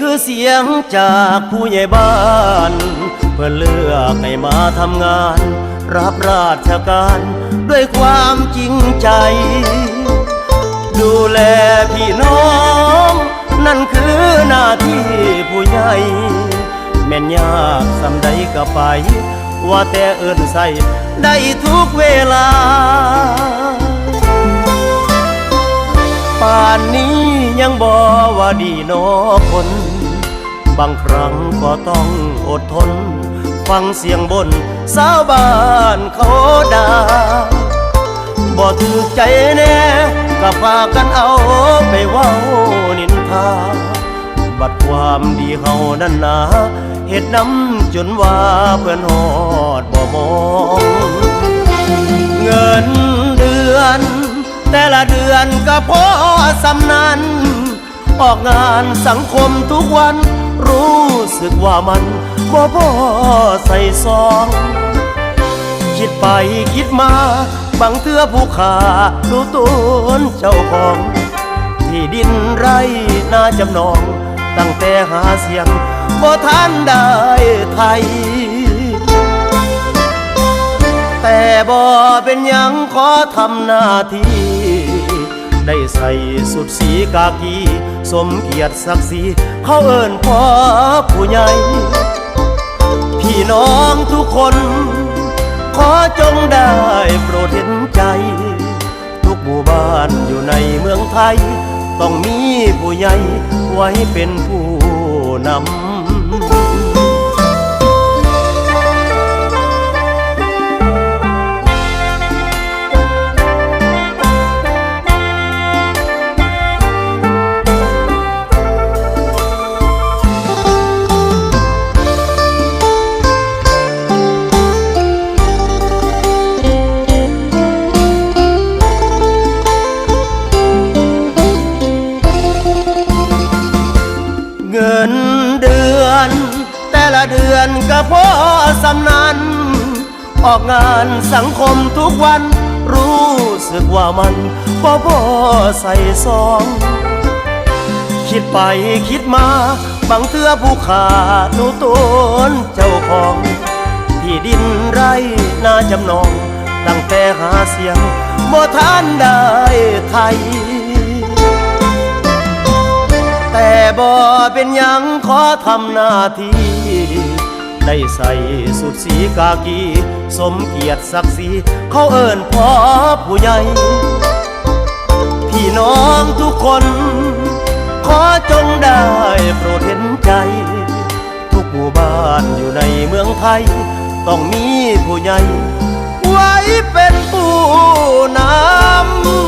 คือเสียงจากผู้ใหญ่บ้าน เพื่อเลือกให้มาทำงาน รับราชการด้วยความจริงใจ ดูแลพี่น้อง นั่นคือหน้าที่ผู้ใหญ่แม่นยากสำใดก็ไป ว่าแต่เอิ้นใส่ได้ทุกเวลา ป่านนี้ยังบอว่าดีนอคน บางครั้งก็ต้องอดทน ฟังเสียงบนสาวบ้านเขาด่าบ่ถูกใจแน่ก็พากันเอาไปเว้านินทา บัดความดีเฮานั้นนาเฮ็ดน้ำจนว่าเพื่อนหอดบ่มอง อนก็พอสำนันออกงานสังคมทุกวัน รู้สึกว่ามันบ่พอใส่ซอง คิดไปคิดมาบางเทื่อผู้ขาดูตนเจ้าของ ที่ดินไรนาจำนอง ตั้งแต่หาเสียงบ่ทันได้ไทย แต่บ่เป็นยังขอทำหน้าที่ ได้ใส่สุดสีกากี สมเกียรติศักดิ์ศรีเขาเอิ้นพ่อผู้ใหญ่ พี่น้องทุกคน ขอจงได้โปรดเห็นใจ ทุกหมู่บ้านอยู่ในเมืองไทย ต้องมีผู้ใหญ่ไว้เป็นผู้นำ เดือนก็พอสำนันออกงานสังคมทุกวัน รู้สึกว่ามันบ่พอใส่ซอง คิดไปคิดมาบางเทือผู้ขาหนูตนเจ้าของที่ดินไรนาจำนอง ตั้งแต่หาเสียงบ่ทานได้ไทย แต่บ่เป็นยังขอทำหน้าที่ ได้ใส่สุดสีกากี สมเกียรติศักดิ์ศรีเขาเอิ้นพ่อผู้ใหญ่ พี่น้องทุกคน ขอจงได้โปรดเห็นใจ ทุกหมู่บ้านอยู่ในเมืองไทย ต้องมีผู้ใหญ่ ไว้เป็นผู้นำ